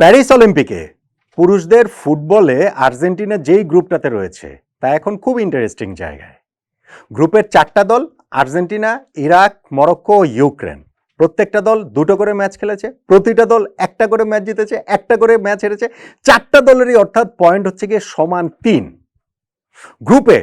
Paris অলিম্পিকে পুরুষদের ফুটবলে আর্জেন্টিনা যেই গ্রুপটাতে রয়েছে, তা এখন খুব ইন্টারেস্টিং জায়গায়। গ্রুপের চারটা দল, আর্জেন্টিনা, ইরাক, মরক্কো ও ইউক্রেন। প্রত্যেকটা দল দুটো করে ম্যাচ খেলেছে, প্রতিটা দল একটা করে ম্যাচ জিতেছে, একটা করে ম্যাচ হেরেছে, চারটা দলেরই অর্থাৎ পয়েন্ট হচ্ছে গিয়ে সমান তিন। গ্রুপে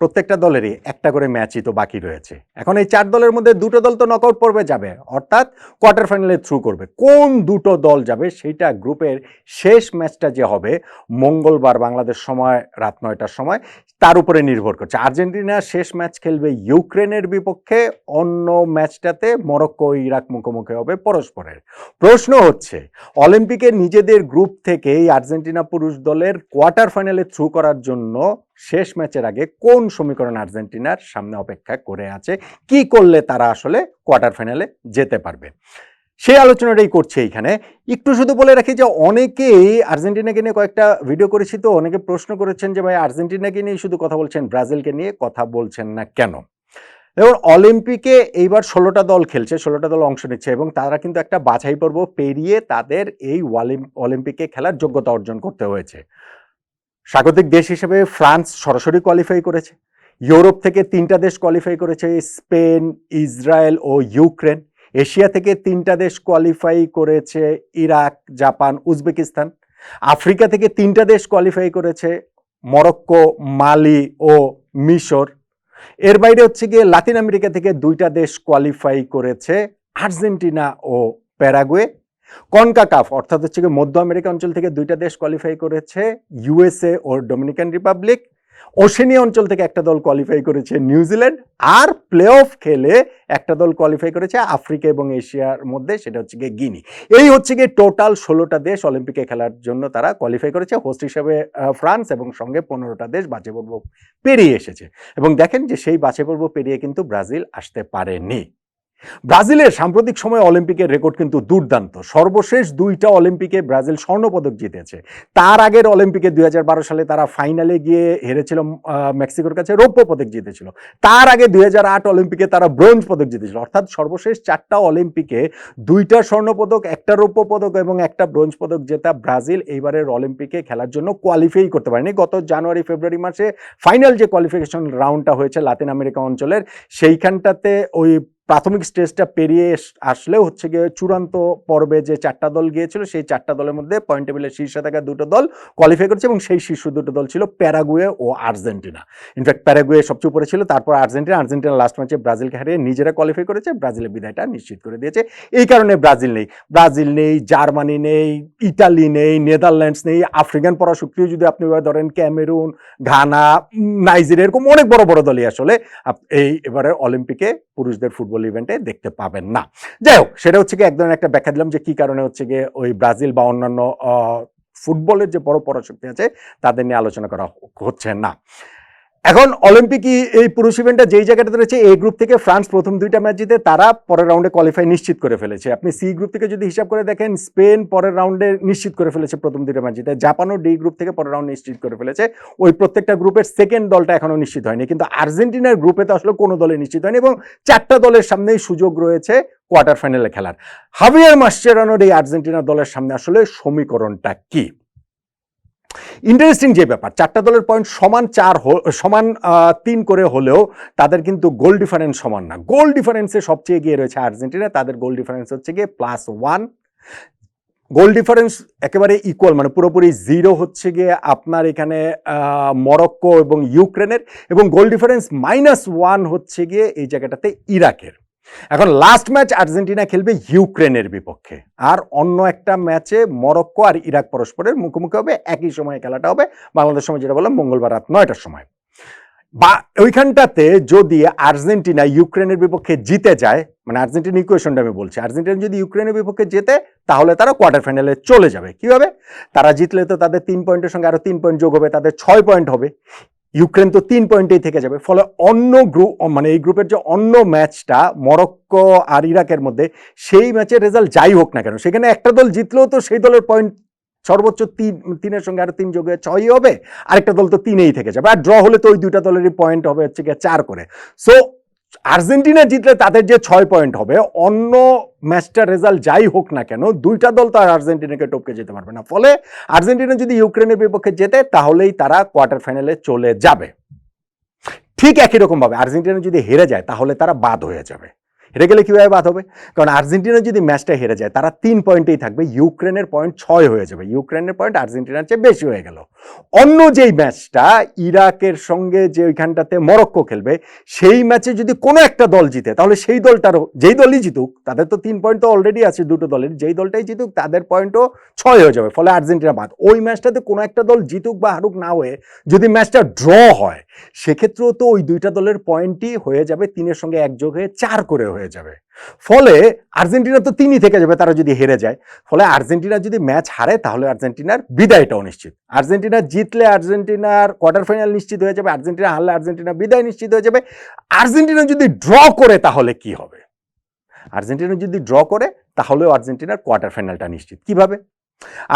প্রত্যেকটা দলেরই একটা করে ম্যাচই তো বাকি রয়েছে। এখন এই চার দলের মধ্যে দুটো দল তো নকআউট পর্বে যাবে, অর্থাৎ কোয়ার্টার ফাইনালে থ্রু করবে। কোন দুটো দল যাবে সেইটা গ্রুপের শেষ ম্যাচটা যে হবে মঙ্গলবার বাংলাদেশ সময়, রাত নয়টার সময়, তার উপরে নির্ভর করছে। আর্জেন্টিনা শেষ ম্যাচ খেলবে ইউক্রেনের বিপক্ষে, অন্য ম্যাচটাতে মরক্কো ইরাক মুখোমুখি হবে পরস্পরের। প্রশ্ন হচ্ছে, অলিম্পিকে নিজেদের গ্রুপ থেকেই আর্জেন্টিনা পুরুষ দলের কোয়ার্টার ফাইনালে থ্রু করার জন্য শেষ ম্যাচের আগে কোন সমীকরণ আর্জেন্টিনার সামনে অপেক্ষা করে আছে? কি করলে তারা আসলে কোয়ার্টার ফাইনালে যেতে পারবে? সেই আলোচনাটাই করছে এইখানে। একটু শুধু বলে রাখি যে অনেকেই আর্জেন্টিনাকে নিয়ে কয়েকটা ভিডিও করেছি তো অনেকে প্রশ্ন করেছেন যে ভাই আর্জেন্টিনাকে নিয়ে শুধু কথা বলছেন, ব্রাজিলকে নিয়ে কথা বলছেন না কেন? দেখুন, অলিম্পিকে এইবার ষোলোটা দল খেলছে, ষোলোটা দল অংশ নিচ্ছে এবং তারা কিন্তু একটা বাছাই পর্ব পেরিয়ে তাদের এই অলিম্পিকে খেলার যোগ্যতা অর্জন করতে হয়েছে। স্বাগতিক দেশ হিসেবে ফ্রান্স সরাসরি কোয়ালিফাই করেছে। ইউরোপ থেকে তিনটা দেশ কোয়ালিফাই করেছে, স্পেন, ইসরায়েল ও ইউক্রেন। এশিয়া থেকে তিনটা দেশ কোয়ালিফাই করেছে, ইরাক, জাপান, উজবেকিস্তান। আফ্রিকা থেকে তিনটা দেশ কোয়ালিফাই করেছে, মরক্কো, মালি ও মিশর। এর বাইরে হচ্ছে গিয়ে লাতিন আমেরিকা থেকে দুইটা দেশ কোয়ালিফাই করেছে, আর্জেন্টিনা ও প্যারাগুয়ে। কনকাকাফ, অর্থাৎ হচ্ছে গিয়ে মধ্য আমেরিকা অঞ্চল থেকে দুইটা দেশ কোয়ালিফাই করেছে ইউএসএ ও ডোমিনিকান রিপাবলিক ওশেনিয়া অঞ্চল থেকে একটা দল কোয়ালিফাই করেছে নিউজিল্যান্ড আর প্লে অফ খেলে একটা দল কোয়ালিফাই করেছে আফ্রিকা এবং এশিয়ার মধ্যে, সেটা হচ্ছে গিয়ে গিনি এই হচ্ছে গিয়ে টোটাল ষোলোটা দেশ অলিম্পিকে খেলার জন্য তারা কোয়ালিফাই করেছে। হোস্ট হিসেবে ফ্রান্স এবং সঙ্গে পনেরোটা দেশ বাছাই পর্ব পেরিয়ে এসেছে। এবং দেখেন যে সেই বাছাই পর্ব পেরিয়ে কিন্তু ব্রাজিল আসতে পারেনি। ব্রাজিলের সাম্প্রতিক সময়ে অলিম্পিকের রেকর্ড কিন্তু দুর্দান্ত। সর্বশেষ দুইটা অলিম্পিকে ব্রাজিল স্বর্ণপদক জিতেছে। তার আগের অলিম্পিকে দুই হাজার বারো সালে তারা ফাইনালে গিয়ে হেরেছিল মেক্সিকোর কাছে রৌপ্য পদক জিতেছিল। তার আগে দুই হাজার আট অলিম্পিকে তারা ব্রোঞ্জ পদক জিতেছিল। অর্থাৎ সর্বশেষ চারটা অলিম্পিকে দুইটা স্বর্ণপদক, একটা রৌপ্য পদক এবং একটা ব্রোঞ্জ পদক জেতা ব্রাজিল এইবারের অলিম্পিকে খেলার জন্য কোয়ালিফাই করতে পারেনি। গত জানুয়ারি, ফেব্রুয়ারি মাসে ফাইনাল যে কোয়ালিফিকেশন রাউন্ডটা হয়েছে লাতিন আমেরিকা অঞ্চলের, সেইখানটাতে ওই প্রাথমিক স্টেজটা পেরিয়ে আসলেও হচ্ছে গিয়ে চূড়ান্ত পর্বে যে চারটা দল গিয়েছিল, সেই চারটা দলের মধ্যে পয়েন্ট টেবিলের শীর্ষে থাকা দুটো দল কোয়ালিফাই করেছে এবং সেই শীর্ষ দুটো দল ছিল প্যারাগুয়ে ও আর্জেন্টিনা। ইনফ্যাক্ট প্যারাগুয়ে সবচেয়ে উপরে ছিল, তারপর আর্জেন্টিনা আর্জেন্টিনা লাস্ট ম্যাচে ব্রাজিলকে হারিয়ে নিজেরা কোয়ালিফাই করেছে, ব্রাজিলের বিদায়টা নিশ্চিত করে দিয়েছে। এই কারণে ব্রাজিল নেই। ব্রাজিল নেই, জার্মানি নেই, ইটালি নেই, নেদারল্যান্ডস নেই, আফ্রিকান পরাশক্তিও যদি আপনি ধরেন ক্যামেরুন, ঘানা নাইজেরিয়া, এরকম অনেক বড় বড় দলই আসলে এই এবারে অলিম্পিকে পুরুষদের ফুটবল ইভেন্টে দেখতে পাবেন না। যাই হোক, সেটা হচ্ছে গিয়ে এক ধরনের একটা ব্যাখ্যা দিলাম যে কি কারণে হচ্ছে গিয়ে ওই ব্রাজিল বা অন্যান্য ফুটবলের যে বড় পরাশক্তি আছে, তাদের নিয়ে আলোচনা করা হচ্ছে না। এখন অলিম্পিক এই পুরুষ ইভেন্টটা যেই জায়গাটাতে রয়েছে এই গ্রুপ থেকে ফ্রান্স প্রথম দুইটা ম্যাচ জিতে তারা পরের রাউন্ডে কোয়ালিফাই নিশ্চিত করে ফেলেছে। আপনি সি গ্রুপ থেকে যদি হিসাব করে দেখেন, স্পেন পরের রাউন্ডে নিশ্চিত করে ফেলেছে প্রথম দুইটা ম্যাচ জিতে। জাপানও ডি গ্রুপ থেকে পরের রাউন্ড নিশ্চিত করে ফেলেছে। ওই প্রত্যেকটা গ্রুপের সেকেন্ড দলটা এখনও নিশ্চিত হয়নি। কিন্তু আর্জেন্টিনার গ্রুপে তো আসলে কোনো দলে নিশ্চিত হয়নি এবং চারটা দলের সামনেই সুযোগ রয়েছে কোয়ার্টার ফাইনালে খেলার। হাভিয়ার মাস্টেরানোর এই আর্জেন্টিনা দলের সামনে আসলে সমীকরণটা কি? ইন্টারেস্টিং যে ব্যাপার, চারটা দলের পয়েন্ট সমান চার সমান তিন করে হলেও তাদের কিন্তু গোল ডিফারেন্স সমান না। গোল ডিফারেন্সে সবচেয়ে এগিয়ে রয়েছে আর্জেন্টিনা, তাদের গোল ডিফারেন্স হচ্ছে গিয়ে প্লাস ওয়ান গোল ডিফারেন্স একেবারে ইকুয়াল মানে পুরোপুরি জিরো হচ্ছে গিয়ে আপনার এখানে মরক্কো এবং ইউক্রেনের। এবং গোল ডিফারেন্স মাইনাস ওয়ান হচ্ছে গিয়ে এই জায়গাটাতে ইরাকের। এখন লাস্ট ম্যাচ আর্জেন্টিনা খেলবে ইউক্রেনের বিপক্ষে। আর অন্য একটা ম্যাচে মরক্কো আর ইরাক পরস্পরের মুখোমুখি হবে, একই সময়ে খেলাটা হবে বাংলাদেশ সময়, যেটা বললাম মঙ্গলবার রাত নয়টার সময়। বা ওইখানটাতে যদি আর্জেন্টিনা ইউক্রেনের বিপক্ষে জিতে যায় মানে আর্জেন্টিনা ইকুয়েশনটা আমি বলছি, আর্জেন্টিনা যদি ইউক্রেনের বিপক্ষে জেতে, তাহলে তারা কোয়ার্টার ফাইনালে চলে যাবে। কীভাবে? তারা জিতলে তো তাদের তিন পয়েন্টের সঙ্গে আরও তিন পয়েন্ট যোগ হবে, তাদের ছয় পয়েন্ট হবে। ইউক্রেন তো তিন পয়েন্টেই থেকে যাবে। ফলে অন্য গ্রুপ মানে এই গ্রুপের যে অন্য ম্যাচটা মরক্কো আর ইরাকের মধ্যে, সেই ম্যাচের রেজাল্ট যাই হোক না কেন, সেখানে একটা দল জিতলেও তো সেই দলের পয়েন্ট সর্বোচ্চ তিন, তিনের সঙ্গে আরও তিন যোগে ছয়ই হবে, আরেকটা দল তো তিনেই থেকে যাবে। আর ড্র হলে তো ওই দুইটা দলেরই পয়েন্ট হবে হচ্ছে গিয়ে চার করে। সো আর্জেন্টিনা জিতলে তাদের যে ছয় পয়েন্ট হবে, অন্য ম্যাচটার রেজাল্ট যাই হোক না কেন, দুইটা দল তো আর আর্জেন্টিনাকে টপকে যেতে পারবে না। ফলে আর্জেন্টিনা যদি ইউক্রেনের বিপক্ষে জেতে, তাহলেই তারা কোয়ার্টার ফাইনালে চলে যাবে। ঠিক একই রকমভাবে আর্জেন্টিনা যদি হেরে যায়, তাহলে তারা বাদ হয়ে যাবে। হেরে গেলে কীভাবে বাদ হবে? কারণ আর্জেন্টিনা যদি ম্যাচটা হেরে যায়, তারা তিন পয়েন্টেই থাকবে। ইউক্রেনের পয়েন্ট ছয় হয়ে যাবে। ইউক্রেনের পয়েন্ট আর্জেন্টিনার চেয়ে বেশি হয়ে গেল। অন্য যেই ম্যাচটা, ইরাকের সঙ্গে যে ওইখানটাতে মরক্কো খেলবে, সেই ম্যাচে যদি কোনো একটা দল জিতে, তাহলে সেই দলটারও, যেই দলই জিতুক, তাদের তো তিন পয়েন্ট তো অলরেডি আছে দুটো দলের। যেই দলটাই জিতুক, তাদের পয়েন্টও ছয় হয়ে যাবে। ফলে আর্জেন্টিনা বাদ। ওই ম্যাচটাতে কোনো একটা দল জিতুক বা হারুক না হয়ে যদি ম্যাচটা ড্র হয় সেক্ষেত্রেও তো ওই দুইটা দলের পয়েন্টই হয়ে যাবে, তিনের সঙ্গে একযোগ হয়ে চার করে হয়ে যাবে। ফলে আর্জেন্টিনা তো তিনই থেকে যাবে, তারা যদি হেরে যায়। ফলে আর্জেন্টিনা যদি ম্যাচ হারে, তাহলে আর্জেন্টিনার বিদায়টাও নিশ্চিত। আর্জেন্টিনা জিতলে আর্জেন্টিনার কোয়ার্টার ফাইনাল নিশ্চিত হয়ে যাবে, আর্জেন্টিনা হারলে আর্জেন্টিনা বিদায় নিশ্চিত হয়ে যাবে। আর্জেন্টিনা যদি ড্র করে, তাহলে কি হবে? আর্জেন্টিনা যদি ড্র করে, তাহলেও আর্জেন্টিনার কোয়ার্টার ফাইনালটা নিশ্চিত। কীভাবে?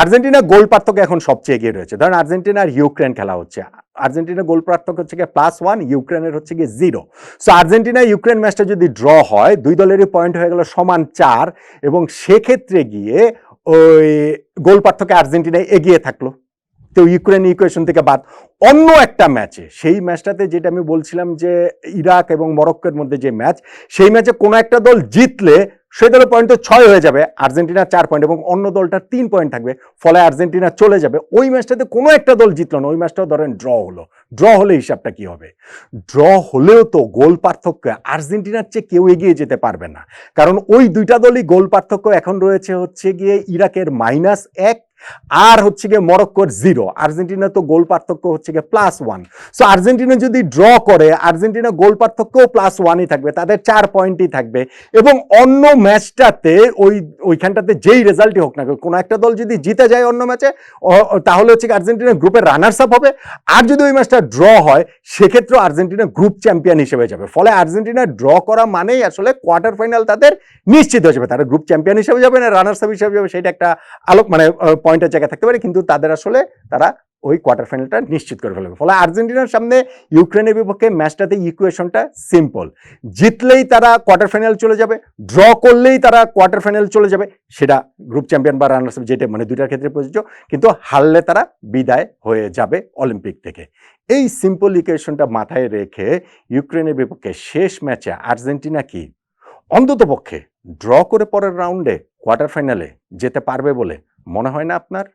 আর্জেন্টিনা গোল পার্থক্য এখন সবচেয়ে এগিয়ে রয়েছে। ধরেন আর্জেন্টিনা আর ইউক্রেন খেলা হচ্ছে। আর্জেন্টিনা গোল পার্থক্য হচ্ছে গিয়ে প্লাস ওয়ান ইউক্রেনের হচ্ছে গিয়ে জিরো সো আর্জেন্টিনা ইউক্রেন ম্যাচটা যদি ড্র হয়, দুই দলেরই পয়েন্ট হয়ে গেল সমান চার এবং সেক্ষেত্রে গিয়ে ওই গোল পার্থক্য আর্জেন্টিনায় এগিয়ে থাকল। তো ইউক্রেন ইকুয়েশন থেকে বাদ। অন্য একটা ম্যাচে সেই ম্যাচটাতে যেটা আমি বলছিলাম যে ইরাক এবং মরক্কোর মধ্যে যে ম্যাচ সেই ম্যাচে কোনো একটা দল জিতলে দলের পয়েন্ট তো ছয় হয়ে যাবে, আর্জেন্টিনা চার পয়েন্ট এবং অন্য দলটার তিন পয়েন্ট থাকবে, ফলে আর্জেন্টিনা চলে যাবে। ওই ম্যাচটাতে কোনো একটা দল জিতলো না, ওই ম্যাচটাও ধরেন ড্র হলো। ড্র হলে হিসাবটা কি হবে? ড্র হলেও তো গোল পার্থক্য আর্জেন্টিনার চেয়ে কেউ এগিয়ে যেতে পারবে না। কারণ ওই দুইটা দলই গোল পার্থক্য এখন রয়েছে হচ্ছে গিয়ে ইরাকের মাইনাস এক আর হচ্ছে গিয়ে মরক্কোর জিরো, আর্জেন্টিনা তো গোল পার্থক্য হচ্ছে গিয়ে প্লাস ওয়ান সো আর্জেন্টিনা যদি ড্র করে, আর্জেন্টিনা গোল পার্থক্যও প্লাস ওয়ানই থাকবে, তাদের চার পয়েন্টই থাকবে। এবং অন্য ম্যাচটাতে ওই, ওইখানটাতে যেই রেজাল্টই হোক না কোনো একটা দল যদি জিতে যায় অন্য ম্যাচে তাহলে হচ্ছে আর্জেন্টিনা গ্রুপের রানার্স আপ হবে। আর যদি ওই ম্যাচটা ড্র হয় সেক্ষেত্রে আর্জেন্টিনা গ্রুপ চ্যাম্পিয়ন হিসেবে যাবে। ফলে আর্জেন্টিনা ড্র করা মানেই আসলে কোয়ার্টার ফাইনাল তাদের নিশ্চিত হয়ে যাবে। তারা গ্রুপ চ্যাম্পিয়ন হিসেবে যাবে না রানার্স আপ হিসেবে যাবে সেটা একটা আলোক মানে পয়েন্টের জায়গায় থাকতে পারে, কিন্তু তাদের আসলে তারা ওই কোয়ার্টার ফাইনালটা নিশ্চিত করে ফেলবে। ফলে আর্জেন্টিনার সামনে ইউক্রেনের বিপক্ষে ম্যাচটাতে ইকুয়েশনটা সিম্পল জিতলেই তারা কোয়ার্টার ফাইনাল চলে যাবে ড্র করলেই তারা কোয়ার্টার ফাইনাল চলে যাবে, সেটা গ্রুপ চ্যাম্পিয়ন বা রানার্স যেটা মানে দুইটার ক্ষেত্রে প্রযোজ্য, কিন্তু হারলে তারা বিদায় হয়ে যাবে অলিম্পিক থেকে। এই সিম্পল ইকুয়েশনটা মাথায় রেখে ইউক্রেনের বিপক্ষে শেষ ম্যাচে আর্জেন্টিনা কি? অন্ততপক্ষে ড্র করে পরের রাউন্ডে কোয়ার্টার ফাইনালে যেতে পারবে বলে মনে হয় না আপনার?